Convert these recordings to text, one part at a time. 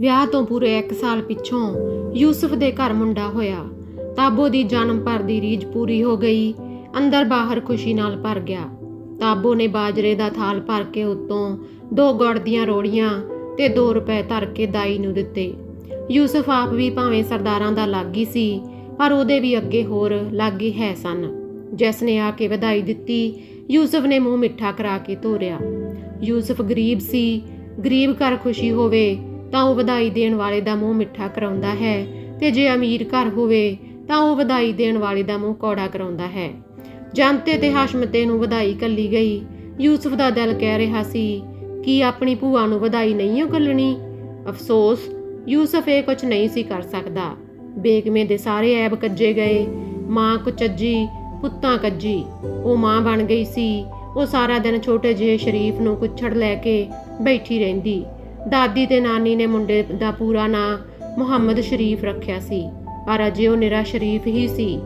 ਵਿਆਹ ਤੋਂ ਪੂਰੇ 1 ਸਾਲ ਪਿੱਛੋਂ ਯੂਸਫ ਦੇ ਘਰ ਮੁੰਡਾ ਹੋਇਆ। ਤਾਬੋ ਦੀ ਜਨਮ ਭਰ ਦੀ ਰੀਝ ਪੂਰੀ ਹੋ ਗਈ। ਅੰਦਰ ਬਾਹਰ ਖੁਸ਼ੀ ਨਾਲ ਭਰ ਗਿਆ। ਤਾਬੋ ਨੇ ਬਾਜਰੇ ਦਾ ਥਾਲ ਭਰ ਕੇ ਉੱਤੋਂ ਦੋ ਗੁੜ ਦੀਆਂ ਰੋੜੀਆਂ ਤੇ 2 ਰੁਪਏ ਧਰ ਕੇ ਦਾਈ ਨੂੰ ਦਿੱਤੇ। ਯੂਸਫ ਆਪ ਵੀ ਭਾਵੇਂ ਸਰਦਾਰਾਂ ਦਾ ਲਾਗੀ ਸੀ, ਪਰ ਉਹਦੇ ਵੀ ਅੱਗੇ ਹੋਰ ਲਾਗੀ ਹੈ ਸਨ। ਜਿਸ ਨੇ ਆ ਕੇ ਵਧਾਈ ਦਿੱਤੀ, ਯੂਸਫ ਨੇ ਮੂੰਹ ਮਿੱਠਾ ਕਰਾ ਕੇ ਤੋਰਿਆ। ਯੂਸਫ ਗਰੀਬ ਸੀ। ਗਰੀਬ ਘਰ ਖੁਸ਼ੀ ਹੋਵੇ ਤਾਂ ਉਹ ਵਧਾਈ ਦੇਣ ਵਾਲੇ ਦਾ ਮੂੰਹ ਮਿੱਠਾ ਕਰਾਉਂਦਾ ਹੈ ਤੇ ਜੇ ਅਮੀਰ ਘਰ ਹੋਵੇ ਤਾਂ ਉਹ ਵਧਾਈ ਦੇਣ ਵਾਲੇ ਦਾ ਮੂੰਹ ਕੌੜਾ ਕਰਾਉਂਦਾ ਹੈ। ਜੰਤੇ ਤੇ ਹਸ਼ਮਤੇ ਨੂੰ ਵਧਾਈ ਕੱਲੀ ਗਈ। ਯੂਸਫ ਦਾ ਦਿਲ ਕਹਿ ਰਿਹਾ ਸੀ ਕਿ ਆਪਣੀ ਭੂਆ ਨੂੰ ਵਧਾਈ ਨਹੀਂ ਓ ਕੱਲਣੀ। ਅਫਸੋਸ, ਯੂਸਫ ਇਹ ਕੁਝ ਨਹੀਂ ਸੀ ਕਰ ਸਕਦਾ। ਬੇਗਮੇ ਦੇ ਸਾਰੇ ਐਬ ਕੱਜੇ ਗਏ। ਮਾਂ ਕੁਚੱਜੀ ਪੁੱਤਾਂ ਕੱਜੀ। ਉਹ ਮਾਂ ਬਣ ਗਈ ਸੀ। ਉਹ ਸਾਰਾ ਦਿਨ ਛੋਟੇ ਜਿਹੇ ਸ਼ਰੀਫ ਨੂੰ ਕੁੱਛੜ ਲੈ ਕੇ ਬੈਠੀ ਰਹਿੰਦੀ। ਦਾਦੀ ਤੇ ਨਾਨੀ ਨੇ ਮੁੰਡੇ ਦਾ ਪੂਰਾ ਨਾਂ ਮੁਹੰਮਦ ਸ਼ਰੀਫ ਰੱਖਿਆ ਸੀ। ਪਰ ਅਜੇ ਉਹ ਨਿਰਾ ਸ਼ਰੀਫ ਹੀ ਸੀ।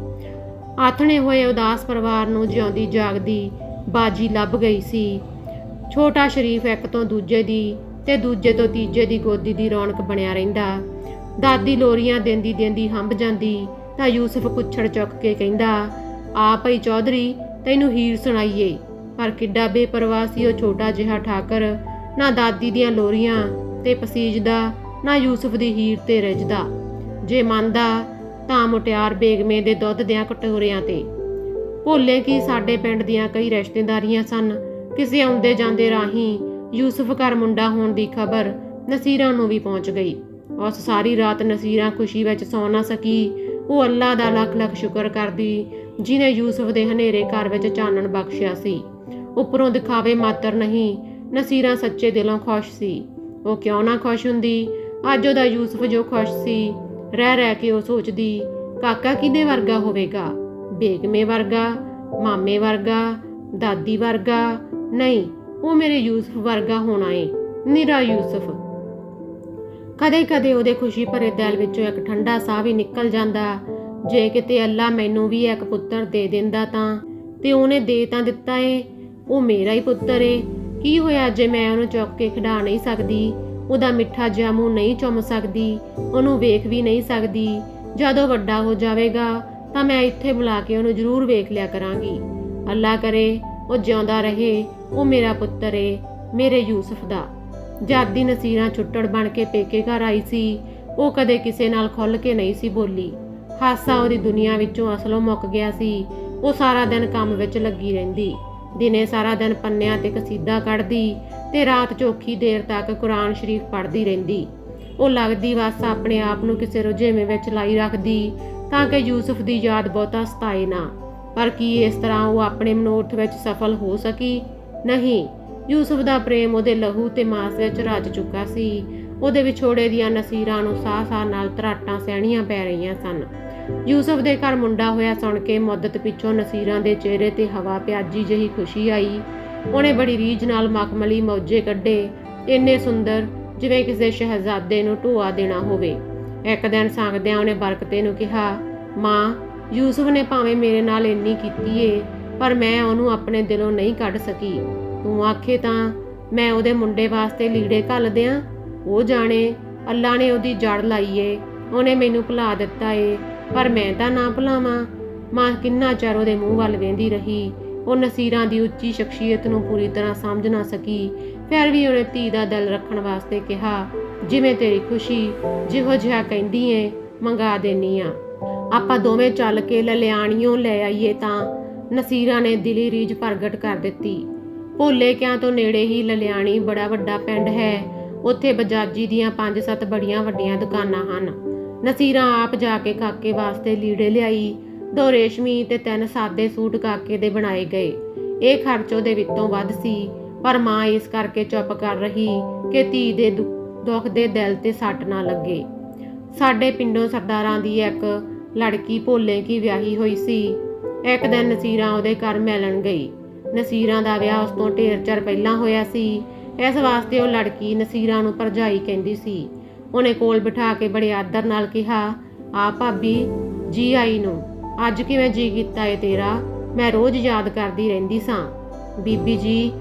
ਆਥਣੇ ਹੋਏ ਉਦਾਸ ਪਰਿਵਾਰ ਨੂੰ ਜਿਉਂਦੀ ਜਾਗਦੀ ਬਾਜੀ ਲੱਭ ਗਈ ਸੀ। ਛੋਟਾ ਸ਼ਰੀਫ ਇੱਕ ਤੋਂ ਦੂਜੇ ਦੀ ਤੇ ਦੂਜੇ ਤੋਂ ਤੀਜੇ ਦੀ ਗੋਦੀ ਦੀ ਰੌਣਕ ਬਣਿਆ ਰਹਿੰਦਾ। ਦਾਦੀ ਲੋਰੀਆਂ ਦਿੰਦੀ ਦਿੰਦੀ ਹੰਬ ਜਾਂਦੀ ਤਾਂ ਯੂਸਫ ਕੁੱਛੜ ਚੁੱਕ ਕੇ ਕਹਿੰਦਾ ਆ ਭਈ ਚੌਧਰੀ, ਤੈਨੂੰ ਹੀਰ ਸੁਣਾਈਏ। ਪਰ ਕਿੱਡਾ ਬੇਪਰਵਾਹ ਸੀ ਉਹ ਛੋਟਾ ਜਿਹਾ ਠਾਕਰ ਨਾ ਦਾਦੀ ਦੀਆਂ ਲੋਰੀਆਂ ਤੇ ਪਸੀਜਦਾ, ਨਾ ਯੂਸਫ ਦੀ ਹੀਰ ਤੇ ਰਿਜਦਾ। ਜੇ ਮੰਨਦਾ ਤਾਂ ਮੁਟਿਆਰ ਬੇਗਮੇ ਦੇ ਦੁੱਧ ਦਿਆਂ ਕਟੋਰਿਆਂ ਤੇ। ਭੋਲੇ ਕੀ ਸਾਡੇ ਪਿੰਡ ਦੀਆਂ ਕਈ ਰਿਸ਼ਤੇਦਾਰੀਆਂ ਸਨ? ਕਿਸੇ ਆਉਂਦੇ ਜਾਂਦੇ ਰਾਹੀਂ ਯੂਸਫ ਘਰ ਮੁੰਡਾ ਹੋਣ ਦੀ ਖਬਰ ਨਸੀਰਾਂ ਨੂੰ ਵੀ ਪਹੁੰਚ ਗਈ। ਉਸ ਸਾਰੀ ਰਾਤ ਨਸੀਰਾਂ ਖੁਸ਼ੀ ਵਿੱਚ ਸੌ ਨਾ ਸਕੀ। ਉਹ ਅੱਲਾ ਦਾ ਲੱਖ ਲੱਖ ਸ਼ੁਕਰ ਕਰਦੀ, ਜਿਨੇ ਯੂਸਫ ਦੇ ਹਨੇਰੇ ਘਰ ਵਿੱਚ ਚਾਨਣ ਬਖਸ਼ਿਆ ਸੀ। ਉੱਪਰੋਂ ਦਿਖਾਵੇ ਮਾਤਰ ਨਹੀਂ ਨਸੀਰਾਂ ਸੱਚੇ ਦਿਲੋਂ ਖੁਸ਼ ਸੀ। ਉਹ ਕਿਉਂ ਨਾ ਖੁਸ਼ ਹੁੰਦੀ? ਅੱਜ ਉਹਦਾ ਯੂਸਫ ਜੋ ਖੁਸ਼ ਸੀ, ਰਹਿ ਰਹਿ ਕੇ ਉਹ ਸੋਚਦੀ, ਕਾਕਾ ਕਿਹਦੇ ਵਰਗਾ ਹੋਵੇਗਾ? ਬੇਗਮੇ ਵਰਗਾ, ਮਾਮੇ ਵਰਗਾ, ਦਾਦੀ ਵਰਗਾ? ਨਹੀਂ, ਉਹ ਮੇਰੇ ਯੂਸਫ ਵਰਗਾ ਹੋਣਾ ਏ, ਨਿਰਾ ਯੂਸਫ। ਕਦੇ-ਕਦੇ ਉਹਦੇ ਖੁਸ਼ੀ ਭਰੇ ਦਿਲ ਵਿੱਚੋਂ ਇੱਕ ਠੰਡਾ ਸਾਹ ਵੀ ਨਿਕਲ ਜਾਂਦਾ। ਜੇ ਕਿਤੇ ਅੱਲਾ ਮੈਨੂੰ ਵੀ ਇੱਕ ਪੁੱਤਰ ਦੇ ਦਿੰਦਾ ਤਾਂ, ਤੇ ਉਹਨੇ ਦੇ ਤਾਂ ਦਿੱਤਾ ਏ, ਉਹ ਮੇਰਾ ਹੀ ਪੁੱਤਰ ਏ। ਕੀ ਹੋਇਆ ਜੇ ਮੈਂ ਉਹਨੂੰ ਚੁੱਕ ਕੇ ਖਿਡਾ ਨਹੀਂ ਸਕਦੀ? ਉਹਦਾ ਮਿੱਠਾ ਜਿਹਾ ਮੂੰਹ ਨਹੀਂ ਚੁੰਮ ਸਕਦੀ। ਉਹਨੂੰ ਵੇਖ ਵੀ ਨਹੀਂ ਸਕਦੀ। ਜਦੋਂ ਵੱਡਾ ਹੋ ਜਾਵੇਗਾ, ਤਾਂ ਮੈਂ ਇੱਥੇ ਬੁਲਾ ਕੇ ਉਹਨੂੰ ਜ਼ਰੂਰ ਵੇਖ ਲਿਆ ਕਰਾਂਗੀ। ਅੱਲਾ ਕਰੇ, ਉਹ ਜਿਉਂਦਾ ਰਹੇ, ਉਹ ਮੇਰਾ ਪੁੱਤਰ ਏ, ਮੇਰੇ ਯੂਸਫ ਦਾ। ਜਾਦੀ ਨਸੀਰਾਂ ਛੁੱਟੜ ਬਣ ਕੇ ਪੇਕੇ ਘਰ ਆਈ ਸੀ, ਉਹ ਕਦੇ ਕਿਸੇ ਨਾਲ ਖੁੱਲ ਕੇ ਨਹੀਂ ਸੀ ਬੋਲੀ। ਹਾਸਾ ਉਹਦੀ ਦੁਨੀਆ ਵਿੱਚੋਂ ਅਸਲੋਂ ਮੁੱਕ ਗਿਆ ਸੀ। ਉਹ ਸਾਰਾ ਦਿਨ ਕੰਮ ਵਿੱਚ ਲੱਗੀ ਰਹਿੰਦੀ। ਦਿਨੇ ਸਾਰਾ ਦਿਨ ਪੰਨਿਆਂ ਤੇ ਕਸੀਦਾ ਕੱਢਦੀ ਤੇ ਰਾਤ ਚੋਖੀ ਦੇਰ ਤੱਕ ਕੁਰਾਨ ਸ਼ਰੀਫ ਪੜ੍ਹਦੀ ਰਹਿੰਦੀ। ਉਹ ਲੱਗਦੀ ਵਸ ਆਪਣੇ ਆਪ ਨੂੰ ਕਿਸੇ ਰੁਝੇਵੇਂ ਵਿੱਚ ਲਾਈ ਰੱਖਦੀ ਤਾਂ ਕਿ ਯੂਸਫ ਦੀ ਯਾਦ ਬਹੁਤਾ ਸਤਾਏ ਨਾ। ਪਰ ਕੀ ਇਸ ਤਰ੍ਹਾਂ ਉਹ ਆਪਣੇ ਮਨੋਰਥ ਵਿੱਚ ਸਫਲ ਹੋ ਸਕੀ? ਨਹੀਂ। ਯੂਸਫ ਦਾ ਪ੍ਰੇਮ ਉਹਦੇ ਲਹੂ ਤੇ ਮਾਸ ਵਿੱਚ ਰਚ ਚੁੱਕਾ ਸੀ। ਉਹਦੇ ਵਿਛੋੜੇ ਦੀਆਂ ਨਸੀਰਾਂ ਨੂੰ ਸਾਹ-ਸਾਹ ਨਾਲ ਤਰਾਟਾਂ ਸਹਿਣੀਆਂ ਪੈ ਰਹੀਆਂ ਸਨ। ਯੂਸਫ ਦੇ ਘਰ ਮੁੰਡਾ ਹੋਇਆ ਸੁਣ ਕੇ ਮੁੱਦਤ ਪਿੱਛੋਂ ਨਸੀਰਾਂ ਦੇ ਚਿਹਰੇ ਤੇ ਹਵਾ ਪਿਆਜੀ ਜਿਹੀ ਖੁਸ਼ੀ ਆਈ। ਉਹਨੇ ਬੜੀ ਰੀਝ ਨਾਲ ਮਖਮਲੀ ਮੌਜੇ ਕੱਢੇ। ਇੰਨੇ ਸੁੰਦਰ, ਜਿਵੇਂ ਕਿਸੇ ਸ਼ਹਿਜ਼ਾਦੇ ਨੂੰ ਢੋਆ ਦੇਣਾ ਹੋਵੇ। ਇੱਕ ਦਿਨ ਸੰਗਦਿਆਂ ਉਹਨੇ ਬਰਕਤੇ ਨੂੰ ਕਿਹਾ, ਮਾਂ, ਯੂਸਫ ਨੇ ਭਾਵੇਂ ਮੇਰੇ ਨਾਲ ਇੰਨੀ ਕੀਤੀ ਏ, ਪਰ ਮੈਂ ਉਹਨੂੰ ਆਪਣੇ ਦਿਲੋਂ ਨਹੀਂ ਕੱਢ ਸਕੀ। ਤੂੰ ਆਖੇ ਤਾਂ ਮੈਂ ਉਹਦੇ ਮੁੰਡੇ ਵਾਸਤੇ ਲੀੜੇ ਘੱਲ ਦਿਆਂ? ਉਹ ਜਾਣੇ, ਅੱਲਾ ਨੇ ਉਹਦੀ ਜੜ ਲਾਈ ਏ। ਉਹਨੇ ਮੈਨੂੰ ਭੁਲਾ ਦਿੱਤਾ ਏ। ਪਰ ਮੈਂ ਤਾਂ ਨਾ ਭੁਲਾਵਾਂ। ਮਾਂ ਕਿੰਨਾ ਚਿਰ ਉਹਦੇ ਮੂੰਹ ਵੱਲ ਵੇਂਦੀ ਰਹੀ। ਉਹ ਨਸੀਰਾਂ ਦੀ ਉੱਚੀ ਸ਼ਖਸੀਅਤ ਨੂੰ ਪੂਰੀ ਤਰ੍ਹਾਂ ਸਮਝ ਨਾ ਸਕੀ। ਫਿਰ ਵੀ ਉਹਨੇ ਧੀ ਦਾ ਦਿਲ ਰੱਖਣ ਵਾਸਤੇ ਕਿਹਾ, ਜਿਵੇਂ ਤੇਰੀ ਖੁਸ਼ੀ ਜਿਹੋ ਜਿਹਾ ਕਹਿੰਦੀ ਏ, ਮੰਗਾ ਦੇਨੀ ਆ। ਆਪਾਂ ਦੋਵੇਂ ਚੱਲ ਕੇ ਲਲਿਆਣੀਆਂ ਲੈ ਆਈਏ ਤਾਂ ਨਸੀਰਾਂ ਨੇ ਦਿਲੀ ਰੀਝ ਪ੍ਰਗਟ ਕਰ ਦਿੱਤੀ। ਭੋਲੇ ਕਿਆਂ ਤੋਂ ਨੇੜੇ ਹੀ ਲਲਿਆਣੀ ਬੜਾ ਵੱਡਾ ਪਿੰਡ ਹੈ। ਉੱਥੇ ਬਜਾਜੀ ਦੀਆਂ ਪੰਜ ਸੱਤ ਬੜੀਆਂ ਵੱਡੀਆਂ ਦੁਕਾਨਾਂ ਹਨ। ਨਸੀਰਾਂ ਆਪ ਜਾ ਕੇ ਕਾਕੇ ਵਾਸਤੇ ਲੀੜੇ ਲਿਆਈ, ਦੋ ਰੇਸ਼ਮੀ ਤੇ ਤਿੰਨ ਸਾਦੇ ਸੂਟ ਕਾਕੇ ਦੇ ਬਣਾਏ ਗਏ। ਇਹ ਖਰਚ ਉਹਦੇ ਵਿੱਚੋਂ ਵੱਧ ਸੀ, ਪਰ ਮਾਂ ਇਸ ਕਰਕੇ ਚੁੱਪ ਕਰ ਰਹੀ ਕਿ ਧੀ ਦੇ ਦੁ- ਦੁੱਖ ਦੇ ਦਿਲ ਤੇ ਸੱਟ ਨਾ ਲੱਗੇ। ਸਾਡੇ ਪਿੰਡੋਂ ਸਰਦਾਰਾਂ ਦੀ ਇੱਕ ਲੜਕੀ ਭੋਲੇ ਕੀ ਵਿਆਹੀ ਹੋਈ ਸੀ। ਇੱਕ ਦਿਨ ਨਸੀਰਾਂ ਉਹਦੇ ਘਰ ਮਿਲਣ ਗਈ। ਨਸੀਰਾਂ ਦਾ ਵਿਆਹ ਉਸ ਤੋਂ ਢੇਰ ਚਿਰ ਪਹਿਲਾਂ ਹੋਇਆ ਸੀ। ਇਸ ਵਾਸਤੇ ਉਹ ਲੜਕੀ ਨਸੀਰਾਂ ਨੂੰ ਭਰਜਾਈ ਕਹਿੰਦੀ ਸੀ। ਉਹਨੇ ਕੋਲ ਬਿਠਾ ਕੇ ਬੜੇ ਆਦਰ ਨਾਲ ਕਿਹਾ, ਆ ਭਾਬੀ, ਜੀ ਆਈ ਨੂੰ। ਅੱਜ ਕਿਵੇਂ ਜੀ ਕੀਤਾ ਏ ਤੇਰਾ? ਮੈਂ ਰੋਜ਼ ਯਾਦ ਕਰਦੀ ਰਹਿੰਦੀ ਸਾਂ। ਬੀਬੀ ਜੀ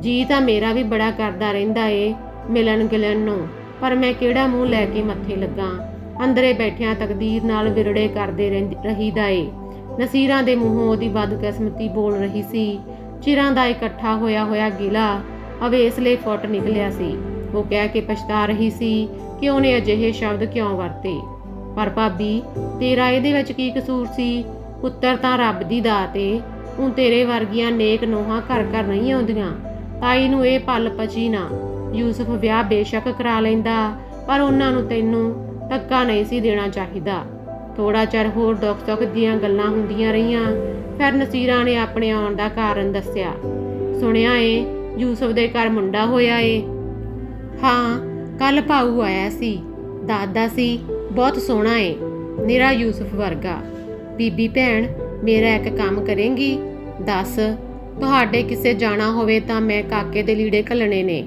ਜੀ ਤਾਂ ਮੇਰਾ ਵੀ ਬੜਾ ਕਰਦਾ ਰਹਿੰਦਾ ਏ ਮਿਲਣ ਗਿਲਣ ਨੂੰ, ਪਰ ਮੈਂ ਕਿਹੜਾ ਮੂੰਹ ਲੈ ਕੇ ਮੱਥੇ ਲੱਗਾ? ਅੰਦਰੇ ਬੈਠਿਆਂ ਤਕਦੀਰ ਨਾਲ ਵਿਰੜੇ ਕਰਦੇ ਰਹਿੰਦ- ਰਹੀਦਾ ਏ। ਨਸੀਰਾਂ ਦੇ ਮੂੰਹੋਂ ਉਹਦੀ ਬਦਕਿਸਮਤੀ ਬੋਲ ਰਹੀ ਸੀ। ਚਿਰਾਂ ਦਾ ਇਕੱਠਾ ਹੋਇਆ ਹੋਇਆ ਗਿਲਾ ਅਵੇਸਲੇ ਫੁੱਟ ਨਿਕਲਿਆ ਸੀ। ਉਹ ਕਹਿ ਕੇ ਪਛਤਾ ਰਹੀ ਸੀ ਕਿ ਉਹਨੇ ਅਜਿਹੇ ਸ਼ਬਦ ਕਿਉਂ ਵਰਤੇ? ਪਰ ਭਾਬੀ, ਤੇਰਾ ਇਹਦੇ ਵਿੱਚ ਕੀ ਕਸੂਰ ਸੀ? ਪੁੱਤਰ ਤਾਂ ਰੱਬ ਦੀ ਦਾਤ ਏ। ਹੁਣ ਤੇਰੇ ਵਰਗੀਆਂ ਨੇਕ ਨੋਹਾਂ ਘਰ ਘਰ ਨਹੀਂ ਆਉਂਦੀਆਂ। ਤਾਈ ਨੂੰ ਇਹ ਪਲ ਪਚੀ ਨਾ। ਯੂਸਫ ਵਿਆਹ ਬੇਸ਼ੱਕ ਕਰਾ ਲੈਂਦਾ, ਪਰ ਉਹਨਾਂ ਨੂੰ ਤੈਨੂੰ ਧੱਕਾ ਨਹੀਂ ਸੀ ਦੇਣਾ ਚਾਹੀਦਾ। ਥੋੜਾ ਚਿਰ ਹੋਰ ਦੁੱਖ ਸੁੱਖ ਦੀਆਂ ਗੱਲਾਂ ਹੁੰਦੀਆਂ ਰਹੀਆਂ, ਫਿਰ ਨਸੀਰਾ ਨੇ ਆਪਣੇ ਆਉਣ ਦਾ ਕਾਰਨ ਦੱਸਿਆ। ਸੁਣਿਆ ਏ, ਯੂਸਫ ਦੇ ਘਰ ਮੁੰਡਾ ਹੋਇਆ ਏ? ਹਾਂ ਕੱਲ ਭਾਊ ਆਇਆ ਸੀ, ਦਾਦਾ ਸੀ, ਬਹੁਤ ਸੋਹਣਾ ਏ, ਨਿਰਾ ਯੂਸਫ ਵਰਗਾ। ਬੀਬੀ ਭੈਣ, ਮੇਰਾ ਇੱਕ ਕੰਮ ਕਰੇਂਗੀ? ਦੱਸ, ਤੁਹਾਡੇ ਕਿਸੇ ਜਾਣਾ ਹੋਵੇ ਤਾਂ ਮੈਂ ਕਾਕੇ ਦੇ ਲੀੜੇ ਘੱਲਣੇ ਨੇ।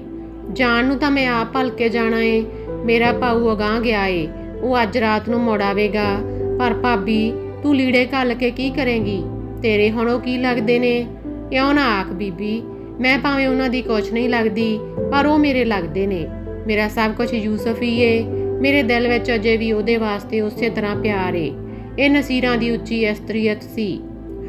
ਜਾਣ ਨੂੰ ਤਾਂ ਮੈਂ ਆਪ ਭਲਕੇ ਜਾਣਾ ਏ, ਮੇਰਾ ਭਾਊ ਅਗਾਂਹ ਗਿਆ ਏ, ਉਹ ਅੱਜ ਰਾਤ ਨੂੰ ਮੁੜ ਆਵੇਗਾ। ਪਰ ਭਾਬੀ, ਤੂੰ ਲੀੜੇ ਘੱਲ ਕੇ ਕੀ ਕਰੇਂਗੀ? ਤੇਰੇ ਹੁਣ ਉਹ ਕੀ ਲੱਗਦੇ ਨੇ? ਕਿਉਂ ਨਾ ਆਖ ਬੀਬੀ, ਮੈਂ ਭਾਵੇਂ ਉਹਨਾਂ ਦੀ ਕੁਛ ਨਹੀਂ ਲੱਗਦੀ, ਪਰ ਉਹ ਮੇਰੇ ਲੱਗਦੇ ਨੇ। ਮੇਰਾ ਸਭ ਕੁਝ ਯੂਸਫ ਹੀ ਏ। ਮੇਰੇ ਦਿਲ ਵਿੱਚ ਅਜੇ ਵੀ ਉਹਦੇ ਵਾਸਤੇ ਉਸੇ ਤਰ੍ਹਾਂ ਪਿਆਰ ਏ। ਇਹ ਨਸੀਰਾਂ ਦੀ ਉੱਚੀ ਇਸਤਰੀਅਤ ਸੀ।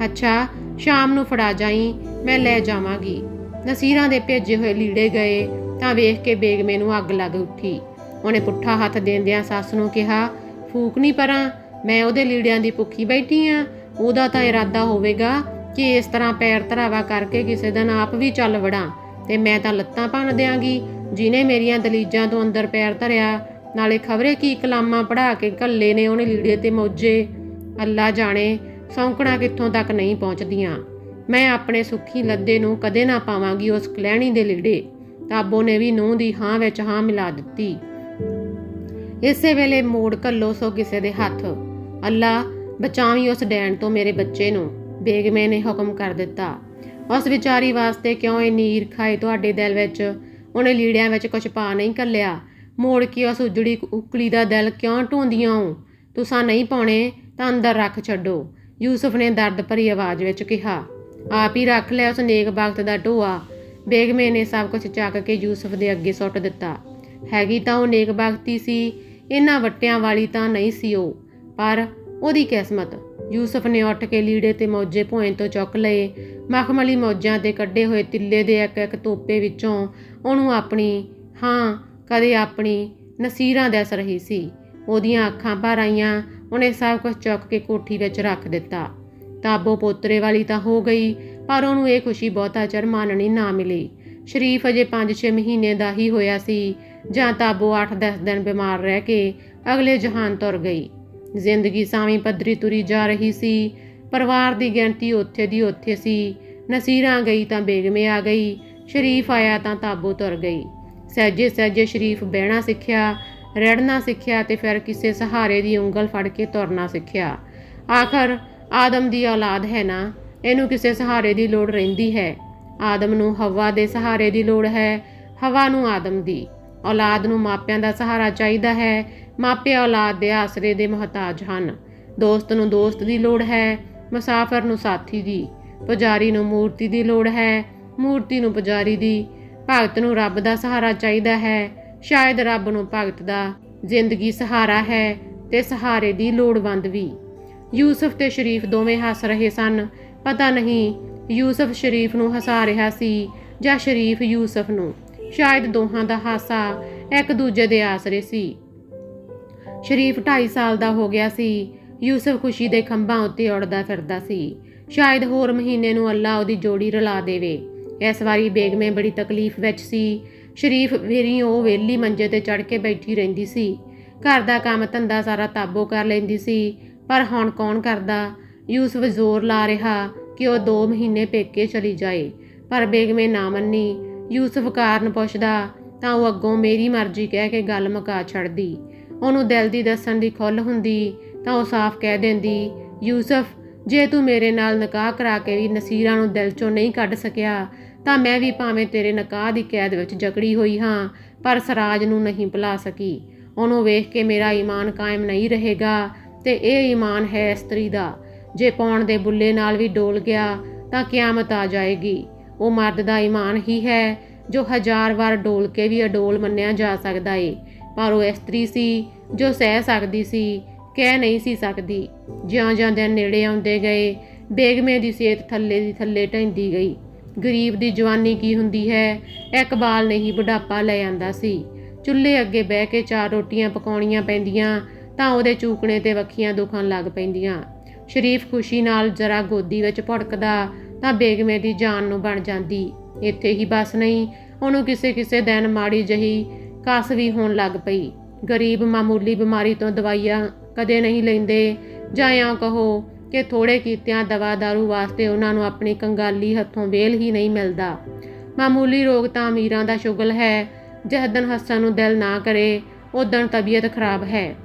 ਅੱਛਾ, ਸ਼ਾਮ ਨੂੰ ਫੜਾ ਜਾਈ, ਮੈਂ ਲੈ ਜਾਵਾਂਗੀ। ਨਸੀਰਾਂ ਦੇ ਭੇਜੇ ਹੋਏ ਲੀੜੇ ਗਏ, ਤਾਂ ਵੇਖ ਕੇ ਬੇਗਮੇ ਨੂੰ ਅੱਗ ਲੱਗ ਉੱਠੀ। ਉਹਨੇ ਪੁੱਠਾ ਹੱਥ ਦੇਂਦਿਆਂ ਸੱਸ ਨੂੰ ਕਿਹਾ, ਫੂਕ ਨਹੀਂ ਪਰਾਂ, ਮੈਂ ਉਹਦੇ ਲੀੜਿਆਂ ਦੀ ਭੁੱਖੀ ਬੈਠੀ ਆ। ਉਹਦਾ ਤਾਂ ਇਰਾਦਾ ਹੋਵੇਗਾ ਕਿ ਇਸ ਤਰ੍ਹਾਂ ਪੈਰ ਧਰਾਵਾ ਕਰਕੇ ਕਿਸੇ ਦਿਨ ਆਪ ਵੀ ਚੱਲ ਵੜਾਂ ਤੇ ਮੈਂ ਤਾਂ ਲੱਤਾਂ ਭੰਨ ਦਿਆਂਗੀ। ਜਿਨੇ ਮੇਰੀਆਂ ਦਲੀਜਾਂ ਤੋਂ ਅੰਦਰ ਪੈਰ ਧਰਿਆ, ਨਾਲੇ ਖਬਰੇ ਕੀ ਕਲਾਮਾਂ ਪੜਾ ਕੇ ਘੱਲੇ ਨੇ ਉਹਨੇ ਲੀੜੇ ਤੇ ਮੌਜੇ। ਅੱਲਾ ਜਾਣੇ, ਸੌਂਕਣਾ ਕਿੱਥੋਂ ਤੱਕ ਨਹੀਂ ਪਹੁੰਚਦੀਆਂ। ਮੈਂ ਆਪਣੇ ਸੁੱਖੀ ਲੱਦੇ ਨੂੰ ਕਦੇ ਨਾ ਪਾਵਾਂਗੀ ਉਸ ਕਲਹਿਣੀ ਦੇ ਲੀੜੇ। ਤਾਬੋ ਨੇ ਵੀ ਨੂੰਹ ਦੀ ਹਾਂ ਵਿੱਚ ਹਾਂ ਮਿਲਾ ਦਿੱਤੀ। ਇਸੇ ਵੇਲੇ ਮੋੜ ਘੱਲੋ ਸੋ ਕਿਸੇ ਦੇ ਹੱਥ। ਅੱਲਾ, ਬਚਾਵੀ ਉਸ ਡੈਣ ਤੋਂ ਮੇਰੇ ਬੱਚੇ ਨੂੰ। ਬੇਗਮੇ ਨੇ ਹੁਕਮ ਕਰ ਦਿੱਤਾ। ਉਸ ਵਿਚਾਰੀ ਵਾਸਤੇ ਕਿਉਂ ਇਹ ਨੀਰ ਖਾਏ ਤੁਹਾਡੇ ਦਿਲ ਵਿੱਚ? ਉਹਨੇ ਲੀੜਿਆਂ ਵਿੱਚ ਕੁਝ ਪਾ ਨਹੀਂ ਕੱਲਿਆ ਮੋੜ ਕੇ ਉਸ ਉਜੜੀ ਉਕਲੀ ਦਾ ਦਿਲ ਕਿਉਂ ਢੋਂਦੀਆਂ ਹੋ ਤੁਸਾਂ ਨਹੀਂ ਪਾਉਣੇ ਤਾਂ ਅੰਦਰ ਰੱਖ ਛੱਡੋ। ਯੂਸਫ ਨੇ ਦਰਦ ਭਰੀ ਆਵਾਜ਼ ਵਿੱਚ ਕਿਹਾ, ਆਪ ਹੀ ਰੱਖ ਲਿਆ ਉਸ ਨੇਕ ਵਕਤ ਦਾ ਢੋਆ। ਬੇਗਮੇ ਨੇ ਸਭ ਕੁਝ ਚੱਕ ਕੇ ਯੂਸਫ ਦੇ ਅੱਗੇ ਸੁੱਟ ਦਿੱਤਾ। ਹੈਗੀ ਤਾਂ ਉਹ ਨੇਕ ਬਖਤੀ ਸੀ, ਇਹਨਾਂ ਵੱਟਿਆਂ ਵਾਲੀ ਤਾਂ ਨਹੀਂ ਸੀ ਉਹ, ਪਰ ਉਹਦੀ ਕਿਸਮਤ ਯੂਸਫ ਨੇ ਉੱਠ ਕੇ ਲੀੜੇ ਤੇ ਮੌਜੇ ਭੋਏ ਤੋਂ ਚੁੱਕ ਲਏ। ਮਖਮਲੀ ਮੌਜਾਂ ਤੇ ਕੱਢੇ ਹੋਏ ਤਿੱਲੇ ਦੇ ਇੱਕ ਇੱਕ ਤੋਪੇ ਵਿੱਚੋਂ ਉਹਨੂੰ ਆਪਣੀ, ਹਾਂ, ਕਦੇ ਆਪਣੀ ਨਸੀਰਾਂ ਦਿਸ ਰਹੀ ਸੀ। ਉਹਦੀਆਂ ਅੱਖਾਂ ਭਰ ਆਈਆਂ, ਉਹਨੇ ਸਭ ਕੁਝ ਚੁੱਕ ਕੇ ਕੋਠੀ ਵਿੱਚ ਰੱਖ ਦਿੱਤਾ। ਤਾਬੋ ਪੋਤਰੇ ਵਾਲੀ ਤਾਂ ਹੋ ਗਈ, ਪਰ ਉਹਨੂੰ ਇਹ ਖੁਸ਼ੀ ਬਹੁਤਾ ਚਿਰ ਮਾਨਣੀ ਨਾ ਮਿਲੀ। ਸ਼ਰੀਫ ਅਜੇ 5-6 ਮਹੀਨੇ ਦਾ ਹੀ ਹੋਇਆ ਸੀ, ਜਾਂ ਤਾਬੋ 8-10 ਦਿਨ ਬਿਮਾਰ ਰਹਿ ਕੇ ਅਗਲੇ ਜਹਾਨ ਤੁਰ ਗਈ। ਜ਼ਿੰਦਗੀ ਸਾਵੀਂ ਪੱਧਰੀ ਤੁਰੀ ਜਾ ਰਹੀ ਸੀ। ਪਰਿਵਾਰ ਦੀ ਗਿਣਤੀ ਉੱਥੇ ਦੀ ਉੱਥੇ ਸੀ। ਨਸੀਰਾਂ ਗਈ ਤਾਂ ਬੇਗਮੇ ਆ ਗਈ। ਸ਼ਰੀਫ ਆਇਆ ਤਾਂ ਤਾਬੋ ਤੁਰ ਗਈ। ਸਹਿਜੇ ਸਹਿਜੇ ਸ਼ਰੀਫ ਬਹਿਣਾ ਸਿੱਖਿਆ ਰੜਨਾ ਸਿੱਖਿਆ ਤੇ ਫਿਰ ਕਿਸੇ ਸਹਾਰੇ ਦੀ ਉਂਗਲ ਫੜ ਕੇ ਤੁਰਨਾ ਸਿੱਖਿਆ। ਆਖਰ ਆਦਮ ਦੀ ਔਲਾਦ ਹੈ ਨਾ? ਇਹਨੂੰ ਕਿਸੇ ਸਹਾਰੇ ਦੀ ਲੋੜ ਰਹਿੰਦੀ ਹੈ। ਆਦਮ ਨੂੰ ਹਵਾ ਦੇ ਸਹਾਰੇ ਦੀ ਲੋੜ ਹੈ, ਹਵਾ ਨੂੰ ਆਦਮ ਦੀ। ਔਲਾਦ ਨੂੰ ਮਾਪਿਆਂ ਦਾ ਸਹਾਰਾ ਚਾਹੀਦਾ ਹੈ। ਮਾਪੇ ਔਲਾਦ ਦੇ ਆਸਰੇ ਦੇ ਮੁਹਤਾਜ ਹਨ। ਦੋਸਤ ਨੂੰ ਦੋਸਤ ਦੀ ਲੋੜ ਹੈ, ਮੁਸਾਫਰ ਨੂੰ ਸਾਥੀ ਦੀ। ਪੁਜਾਰੀ ਨੂੰ ਮੂਰਤੀ ਦੀ ਲੋੜ ਹੈ, ਮੂਰਤੀ ਨੂੰ ਪੁਜਾਰੀ ਦੀ। ਭਗਤ ਨੂੰ ਰੱਬ ਦਾ ਸਹਾਰਾ ਚਾਹੀਦਾ ਹੈ। ਸ਼ਾਇਦ ਰੱਬ ਨੂੰ ਭਗਤ ਦਾ ਜ਼ਿੰਦਗੀ ਸਹਾਰਾ ਹੈ ਤੇ ਸਹਾਰੇ ਦੀ ਲੋੜਵੰਦ ਵੀ। ਯੂਸਫ ਤੇ ਸ਼ਰੀਫ ਦੋਵੇਂ ਹੱਸ ਰਹੇ ਸਨ। ਪਤਾ ਨਹੀਂ ਯੂਸਫ ਸ਼ਰੀਫ ਨੂੰ ਹਸਾ ਰਿਹਾ ਸੀ ਜਾਂ ਸ਼ਰੀਫ ਯੂਸਫ ਨੂੰ। ਸ਼ਾਇਦ ਦੋਹਾਂ ਦਾ ਹਾਸਾ ਇੱਕ ਦੂਜੇ ਦੇ ਆਸਰੇ ਸੀ। ਸ਼ਰੀਫ 2.5 ਸਾਲ ਦਾ ਹੋ ਗਿਆ ਸੀ। ਯੂਸਫ ਖੁਸ਼ੀ ਦੇ ਖੰਭਾਂ ਉੱਤੇ ਉੜਦਾ ਫਿਰਦਾ ਸੀ। ਸ਼ਾਇਦ ਹੋਰ ਮਹੀਨੇ ਨੂੰ ਅੱਲਾ ਉਹਦੀ ਜੋੜੀ ਰਲਾ ਦੇਵੇ। ਇਸ ਵਾਰੀ ਬੇਗਮੇ ਬੜੀ ਤਕਲੀਫ ਵਿੱਚ ਸੀ। ਸ਼ਰੀਫ ਵੇਰੀ ਉਹ ਵੇਲੀ ਮੰਜੇ ਤੇ ਚੜ ਕੇ ਬੈਠੀ ਰਹਿੰਦੀ ਸੀ। ਘਰ ਦਾ ਕੰਮ ਧੰਦਾ ਸਾਰਾ ਤਾਬੋ ਕਰ ਲੈਂਦੀ ਸੀ, ਪਰ ਹੁਣ ਕੌਣ ਕਰਦਾ? ਯੂਸਫ ਜ਼ੋਰ ਲਾ ਰਿਹਾ ਕਿ ਉਹ 2 ਮਹੀਨੇ ਪੇਕੇ ਚਲੀ ਜਾਏ, ਪਰ ਬੇਗਮੇ ਨਾ ਮੰਨੀ। ਯੂਸਫ ਕਾਰਨ ਪੁੱਛਦਾ, ਤਾਂ ਉਹ ਅੱਗੋਂ ਮੇਰੀ ਮਰਜ਼ੀ ਕਹਿ ਕੇ ਗੱਲ ਮੁਕਾ ਛੱਡਦੀ। ਉਹਨੂੰ ਦਿਲ ਦੀ ਦੱਸਣ ਦੀ ਖੁੱਲ ਹੁੰਦੀ, ਤਾਂ ਉਹ ਸਾਫ਼ ਕਹਿ ਦਿੰਦੀ, ਯੂਸਫ, ਜੇ ਤੂੰ ਮੇਰੇ ਨਾਲ ਨਿਕਾਹ ਕਰਾ ਕੇ ਵੀ ਨਸੀਰਾਂ ਨੂੰ ਦਿਲ ਚੋਂ ਨਹੀਂ ਕੱਢ ਸਕਿਆ, ਤਾਂ ਮੈਂ ਵੀ ਭਾਵੇਂ ਤੇਰੇ ਨਿਕਾਹ ਦੀ ਕੈਦ ਵਿੱਚ ਜਕੜੀ ਹੋਈ ਹਾਂ, ਪਰ ਸਰਾਜ ਨੂੰ ਨਹੀਂ ਭੁਲਾ ਸਕੀ। ਉਹਨੂੰ ਵੇਖ ਕੇ ਮੇਰਾ ਈਮਾਨ ਕਾਇਮ ਨਹੀਂ ਰਹੇਗਾ, ਤੇ ਇਹ ਈਮਾਨ ਹੈ ਇਸਤਰੀ ਦਾ। ਜੇ ਪਾਉਣ ਦੇ ਬੁੱਲੇ ਨਾਲ ਵੀ ਡੋਲ ਗਿਆ, ਤਾਂ ਕਿਆਮਤ ਆ ਜਾਏਗੀ। ਉਹ ਮਰਦ ਦਾ ਈਮਾਨ ਹੀ ਹੈ, ਜੋ ਹਜ਼ਾਰ ਵਾਰ ਡੋਲ ਕੇ ਵੀ ਅਡੋਲ ਮੰਨਿਆ ਜਾ ਸਕਦਾ ਏ। ਪਰ ਉਹ ਇਸਤਰੀ ਸੀ, ਜੋ ਸਹਿ ਸਕਦੀ ਸੀ, ਕਹਿ ਨਹੀਂ ਸੀ ਸਕਦੀ। ਜਿਉਂ-ਜਿਉਂ ਦਿਨ ਨੇੜੇ ਆਉਂਦੇ ਗਏ, ਬੇਗਮੇ ਦੀ ਸਿਹਤ ਥੱਲੇ ਦੀ ਥੱਲੇ ਢਹਿੰਦੀ ਗਈ। ਗਰੀਬ ਦੀ ਜਵਾਨੀ ਕੀ ਹੁੰਦੀ ਹੈ ਇੱਕ ਬਾਲ ਨਹੀਂ ਬੁਢਾਪਾ ਲੈ ਆਂਦਾ ਸੀ। ਚੁੱਲ੍ਹੇ ਅੱਗੇ ਬਹਿ ਕੇ ਚਾਰ ਰੋਟੀਆਂ ਪਕਾਉਣੀਆਂ ਪੈਂਦੀਆਂ, ਤਾਂ ਉਹਦੇ ਚੂਕਣੇ ਤੇ ਵੱਖੀਆਂ ਦੁਖਣ ਲੱਗ ਪੈਂਦੀਆਂ। ਸ਼ਰੀਫ ਖੁਸ਼ੀ ਨਾਲ ਜਰਾ ਗੋਦੀ ਵਿੱਚ ਭੜਕਦਾ ਤਾਂ ਬੇਗਮੇ ਦੀ ਜਾਨ ਨੂੰ ਬਣ ਜਾਂਦੀ। ਇੱਥੇ ਹੀ ਬਸ ਨਹੀਂ, ਉਹਨੂੰ ਕਿਸੇ ਕਿਸੇ ਦਿਨ ਮਾੜੀ ਜਹੀ ਕਸ ਵੀ ਹੋਣ ਲੱਗ ਪਈ। ਗਰੀਬ ਮਾਮੂਲੀ ਬਿਮਾਰੀ ਤੋਂ ਦਵਾਈਆਂ ਕਦੇ ਨਹੀਂ ਲੈਂਦੇ। ਜਾਂ ਇਉਂ ਕਹੋ ਕਿ ਥੋੜੇ ਕੀਤਿਆਂ ਦਵਾ ਦਾਰੂ ਵਾਸਤੇ ਉਹਨਾਂ ਨੂੰ ਆਪਣੀ ਕੰਗਾਲੀ ਹੱਥੋਂ ਵੇਲ ਹੀ ਨਹੀਂ ਮਿਲਦਾ। ਮਾਮੂਲੀ ਰੋਗ ਤਾਂ ਅਮੀਰਾਂ ਦਾ ਸ਼ੁਗਲ ਹੈ। ਜਿਸ ਦਿਨ ਨੂੰ ਦਿਲ ਨਾ ਕਰੇ ਉਦਣ ਤਬੀਅਤ ਖਰਾਬ ਹੈ।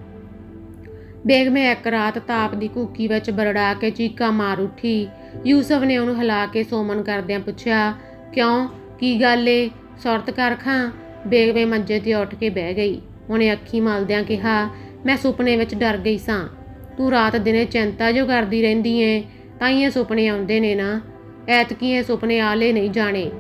ਬੇਗਮੇ ਇੱਕ ਰਾਤ ਤਾਪ ਦੀ ਕੂਕੀ ਵਿੱਚ ਬਰੜਾ ਕੇ ਚੀਕਾ ਮਾਰ ਉੱਠੀ। ਯੂਸਫ ਨੇ ਉਹਨੂੰ ਹਿਲਾ ਕੇ ਸੋਮਨ ਕਰਦਿਆਂ ਪੁੱਛਿਆ, ਕਿਉਂ? ਕੀ ਗੱਲ ਏ? ਸੁਰਤ ਕਰ ਖਾਂ? ਬੇਗਮੇ ਮੰਜੇ ਤੇ ਉੱਠ ਕੇ ਬਹਿ ਗਈ। ਉਹਨੇ ਅੱਖੀ ਮਲਦਿਆਂ ਕਿਹਾ, ਮੈਂ ਸੁਪਨੇ ਵਿੱਚ ਡਰ ਗਈ ਸਾਂ। ਤੂੰ ਰਾਤ ਦਿਨੇ ਚਿੰਤਾ ਜੋ ਕਰਦੀ ਰਹਿੰਦੀ ਏ, ਤਾਂ ਹੀ ਇਹ ਸੁਪਨੇ ਆਉਂਦੇ ਨੇ ਨਾ। ਐਤਕੀ ਇਹ ਸੁਪਨੇ ਆਲੇ ਨਹੀਂ ਜਾਣੇ।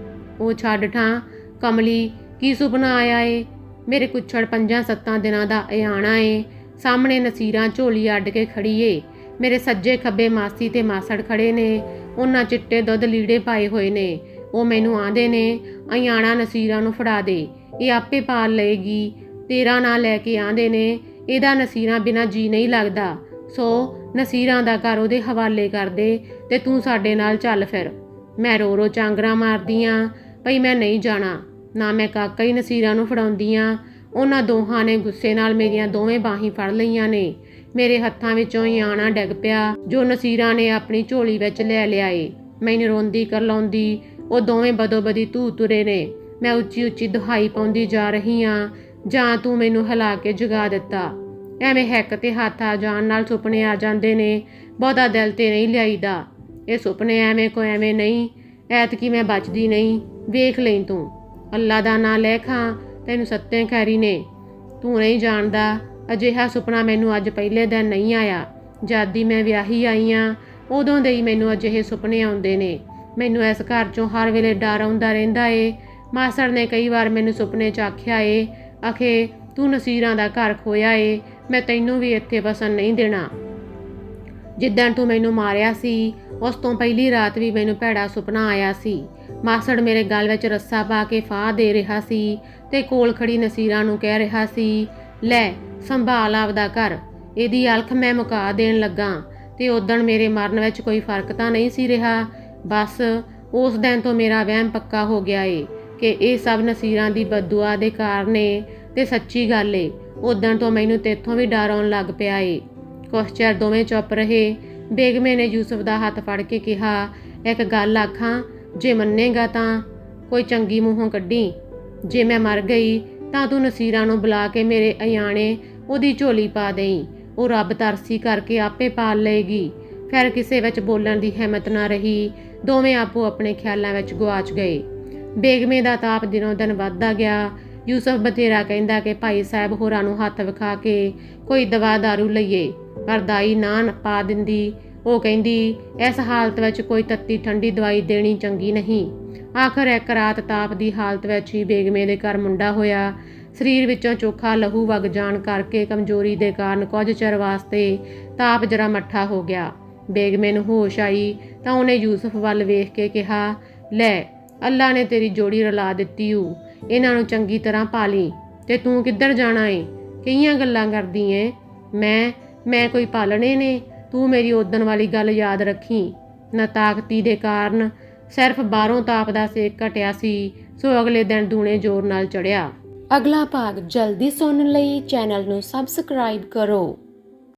ਉਹ ਛੱਡ ਠਾਂ। ਕਮਲੀ, ਕੀ ਸੁਪਨਾ ਆਇਆ ਏ? ਮੇਰੇ ਕੁੱਛੜ ਪੰਜਾਂ ਸੱਤਾਂ ਦਿਨਾਂ ਦਾ ਇਹ ਆਣਾ ਏ। ਸਾਹਮਣੇ ਨਸੀਰਾਂ ਝੋਲੀ ਅੱਡ ਕੇ ਖੜੀ ਏ ਮੇਰੇ ਸੱਜੇ ਖੱਬੇ ਮਾਸੀ ਤੇ ਮਾਸੜ ਖੜੇ ਨੇ। ਉਹਨਾਂ ਚਿੱਟੇ ਦੁੱਧ ਲੀੜੇ ਪਾਏ ਹੋਏ ਨੇ। ਉਹ ਮੈਨੂੰ ਆਂਦੇ ਨੇ ਅਯਾਣਾ ਨਸੀਰਾਂ ਨੂੰ ਫੜਾ ਦੇ। ਇਹ ਆਪੇ ਪਾਲ ਲਏਗੀ। ਤੇਰਾ ਨਾਂ ਲੈ ਕੇ ਆਂਦੇ ਨੇ, ਇਹਦਾ ਨਸੀਰਾਂ ਬਿਨਾ ਜੀ ਨਹੀਂ ਲੱਗਦਾ। ਸੋ ਨਸੀਰਾਂ ਦਾ ਘਰ ਉਹਦੇ ਹਵਾਲੇ ਕਰ ਦੇ ਤੇ ਤੂੰ ਸਾਡੇ ਨਾਲ ਚੱਲ ਫਿਰ। ਮੈਂ ਰੋ ਰੋ ਚਾਂਗਰਾ ਮਾਰਦੀਆਂ ਭਈ ਮੈਂ ਨਹੀਂ ਜਾਣਾ। ਨਾ ਮੈਂ ਕਾਕਾ ਹੀ ਨਸੀਰਾਂ ਨੂੰ ਫੜਾਉਂਦੀ ਫੜਾਉਂਦੀਆਂ ਉਹਨਾਂ ਦੋਹਾਂ ਨੇ ਗੁੱਸੇ ਨਾਲ ਮੇਰੀਆਂ ਦੋਵੇਂ ਬਾਹੀਂ ਫੜ ਲਈਆਂ ਨੇ। ਮੇਰੇ ਹੱਥਾਂ ਵਿੱਚੋਂ ਹੀ ਆਣਾ ਡਿੱਗ ਪਿਆ, ਜੋ ਨਸੀਰਾਂ ਨੇ ਆਪਣੀ ਝੋਲੀ ਵਿੱਚ ਲੈ ਲਿਆਏ। ਮੈਨੂੰ ਰੋਂਦੀ ਕਰ ਲਾਉਂਦੀ, ਉਹ ਦੋਵੇਂ ਬਦੋਬਦੀ ਧੂ ਤੁਰੇ ਨੇ। ਮੈਂ ਉੱਚੀ ਉੱਚੀ ਦੁਹਾਈ ਪਾਉਂਦੀ ਜਾ ਰਹੀ ਆ ਜਾਂ ਤੂੰ ਮੈਨੂੰ ਹਿਲਾ ਕੇ ਜਗਾ ਦਿੱਤਾ। ਐਵੇਂ ਹੈਕ ਤੇ ਹੱਥ ਆ ਜਾਣ ਨਾਲ ਸੁਪਨੇ ਆ ਜਾਂਦੇ ਨੇ, ਬਹੁਤਾ ਦਿਲ ਤੇ ਨਹੀਂ ਲਿਆਈਦਾ। ਇਹ ਸੁਪਨੇ ਐਵੇਂ ਕੋ ਐਵੇਂ ਨਹੀਂ, ਐਤਕੀ ਮੈਂ ਬਚਦੀ ਨਹੀਂ। ਵੇਖ ਲਈ ਤੂੰ। ਅੱਲਾ ਦਾ ਨਾਂ ਲੈ ਖਾਂ ਤੈਨੂੰ ਸੱਤੇ ਖੈਰੀ ਨੇ। ਤੂੰ ਨਹੀਂ ਜਾਣਦਾ, ਅਜਿਹਾ ਸੁਪਨਾ ਮੈਨੂੰ ਅੱਜ ਪਹਿਲੇ ਦਿਨ ਨਹੀਂ ਆਇਆ। ਜਦ ਦੀ ਮੈਂ ਵਿਆਹੀ ਆਈ ਆ, ਉਦੋਂ ਦੇ ਹੀ ਮੈਨੂੰ ਅਜਿਹੇ ਸੁਪਨੇ ਆਉਂਦੇ ਨੇ। ਮੈਨੂੰ ਇਸ ਘਰ ਚੋਂ ਹਰ ਵੇਲੇ ਡਰ ਆਉਂਦਾ ਰਹਿੰਦਾ ਏ। ਮਾਸੜ ਨੇ ਕਈ ਵਾਰ ਮੈਨੂੰ ਸੁਪਨੇ 'ਚ ਆਖਿਆ ਏ ਅਖੇ ਤੂੰ ਨਸੀਰਾਂ ਦਾ ਘਰ ਖੋਇਆ ਏ, ਮੈਂ ਤੈਨੂੰ ਵੀ ਇੱਥੇ ਵਸਣ ਨਹੀਂ ਦੇਣਾ। ਜਿੱਦਣ ਤੂੰ ਮੈਨੂੰ ਮਾਰਿਆ ਸੀ, ਉਸ ਤੋਂ ਪਹਿਲੀ ਰਾਤ ਵੀ ਮੈਨੂੰ ਭੈੜਾ ਸੁਪਨਾ ਆਇਆ ਸੀ। ਮਾਸੜ ਮੇਰੇ ਗਲ ਵਿੱਚ ਰੱਸਾ ਪਾ ਕੇ ਫਾਹ ਦੇ ਰਿਹਾ ਸੀ ਤੇ ਕੋਲ ਖੜੀ ਨਸੀਰਾਂ ਨੂੰ ਕਹਿ ਰਿਹਾ ਸੀ, ਲੈ, ਸੰਭਾਲ ਆਪਦਾ ਘਰ। ਇਹਦੀ ਅਲਖ ਮੈਂ ਮੁਕਾ ਦੇਣ ਲੱਗਾ ਤੇ ਉਦਣ ਮੇਰੇ ਮਰਨ ਵਿੱਚ ਕੋਈ ਫ਼ਰਕ ਤਾਂ ਨਹੀਂ ਸੀ ਰਿਹਾ। ਬਸ ਉਸ ਦਿਨ ਤੋਂ ਮੇਰਾ ਵਹਿਮ ਪੱਕਾ ਹੋ ਗਿਆ ਏ ਕਿ ਇਹ ਸਭ ਨਸੀਰਾਂ ਦੀ ਬਦਦੁਆ ਦੇ ਕਾਰਨ ਏ ਤੇ ਸੱਚੀ ਗੱਲ ਏ। ਉਦਣ ਤੋਂ ਮੈਨੂੰ ਤੇਥੋਂ ਵੀ ਡਰ ਆਉਣ ਲੱਗ ਪਿਆ ਏ। ਕੁਛ ਚਿਰ ਦੋਵੇਂ ਚੁੱਪ ਰਹੇ। ਬੇਗਮੇ ਨੇ ਯੂਸਫ ਦਾ ਹੱਥ ਫੜ ਕੇ ਕਿਹਾ, ਇੱਕ ਗੱਲ ਆਖਾਂ, ਜੇ ਮੰਨੇਗਾ ਤਾਂ ਕੋਈ ਚੰਗੀ ਮੂੰਹੋਂ ਕੱਢੀ। ਜੇ ਮੈਂ ਮਰ ਗਈ, ਤਾਂ ਤੂੰ ਨਸੀਰਾਂ ਨੂੰ ਬੁਲਾ ਕੇ ਮੇਰੇ ਅਯਾਣੇ ਉਹਦੀ ਝੋਲੀ ਪਾ ਦੇਈ। ਉਹ ਰੱਬ ਤਰਸੀ ਕਰਕੇ ਆਪੇ ਪਾਲ ਲਏਗੀ। ਫਿਰ ਕਿਸੇ ਵਿੱਚ ਬੋਲਣ ਦੀ ਹਿੰਮਤ ਨਾ ਰਹੀ, ਦੋਵੇਂ ਆਪੋ ਆਪਣੇ ਖਿਆਲਾਂ ਵਿੱਚ ਗੁਆਚ ਗਏ। ਬੇਗਮੇ ਦਾ ਤਾਪ ਦਿਨੋਂ ਦਿਨ ਵੱਧਦਾ ਗਿਆ। ਯੂਸਫ ਬਥੇਰਾ ਕਹਿੰਦਾ ਕਿ ਭਾਈ ਸਾਹਿਬ ਹੋਰਾਂ ਨੂੰ ਹੱਥ ਵਿਖਾ ਕੇ ਕੋਈ ਦਵਾ ਦਾਰੂ ਲਈਏ, ਪਰ ਦਾਈ ਨਾ ਨ ਪਾ ਦਿੰਦੀ। ਉਹ ਕਹਿੰਦੀ, ਇਸ ਹਾਲਤ ਵਿੱਚ ਕੋਈ ਤੱਤੀ ਠੰਡੀ ਦਵਾਈ ਦੇਣੀ ਚੰਗੀ ਨਹੀਂ। ਆਖਰ ਇੱਕ ਰਾਤ ਤਾਪ ਦੀ ਹਾਲਤ ਵਿੱਚ ਹੀ ਬੇਗਮੇ ਦੇ ਘਰ ਮੁੰਡਾ ਹੋਇਆ। ਸਰੀਰ ਵਿੱਚੋਂ ਚੋਖਾ ਲਹੂ ਵਗ ਜਾਣ ਕਰਕੇ ਕਮਜ਼ੋਰੀ ਦੇ ਕਾਰਨ ਕੁਝ ਚਿਰ ਵਾਸਤੇ ਤਾਪ ਜਰਾ ਮੱਠਾ ਹੋ ਗਿਆ। ਬੇਗਮੇ ਨੂੰ ਹੋਸ਼ ਆਈ ਤਾਂ ਉਹਨੇ ਯੂਸਫ ਵੱਲ ਵੇਖ ਕੇ ਕਿਹਾ, ਲੈ, ਅੱਲਾ ਨੇ ਤੇਰੀ ਜੋੜੀ ਰਲਾ ਦਿੱਤੀ ਊ। ਇਹਨਾਂ ਨੂੰ ਚੰਗੀ ਤਰ੍ਹਾਂ ਪਾਲੀ ਤੇ ਤੂੰ ਕਿੱਧਰ ਜਾਣਾ ਏ? ਕਈਆਂ ਗੱਲਾਂ ਕਰਦੀ ਏ। ਮੈਂ ਮੈਂ ਕੋਈ ਪਾਲਣੇ ਨੇ। ਤੂੰ ਮੇਰੀ ਉਦਣ ਵਾਲੀ ਗੱਲ ਯਾਦ ਰੱਖੀ। ਨਾ ਤਾਕਤੀ ਦੇ ਕਾਰਨ ਸਿਰਫ ਬਾਹਰੋਂ ਤਾਪ ਦਾ ਸੇਕ ਘਟਿਆ ਸੀ, ਸੋ ਅਗਲੇ ਦਿਨ ਦੂਣੇ ਜ਼ੋਰ ਨਾਲ ਚੜਿਆ ਅਗਲਾ ਭਾਗ ਜਲਦੀ ਸੁਣਨ ਲਈ ਚੈਨਲ ਨੂੰ ਸਬਸਕ੍ਰਾਈਬ ਕਰੋ।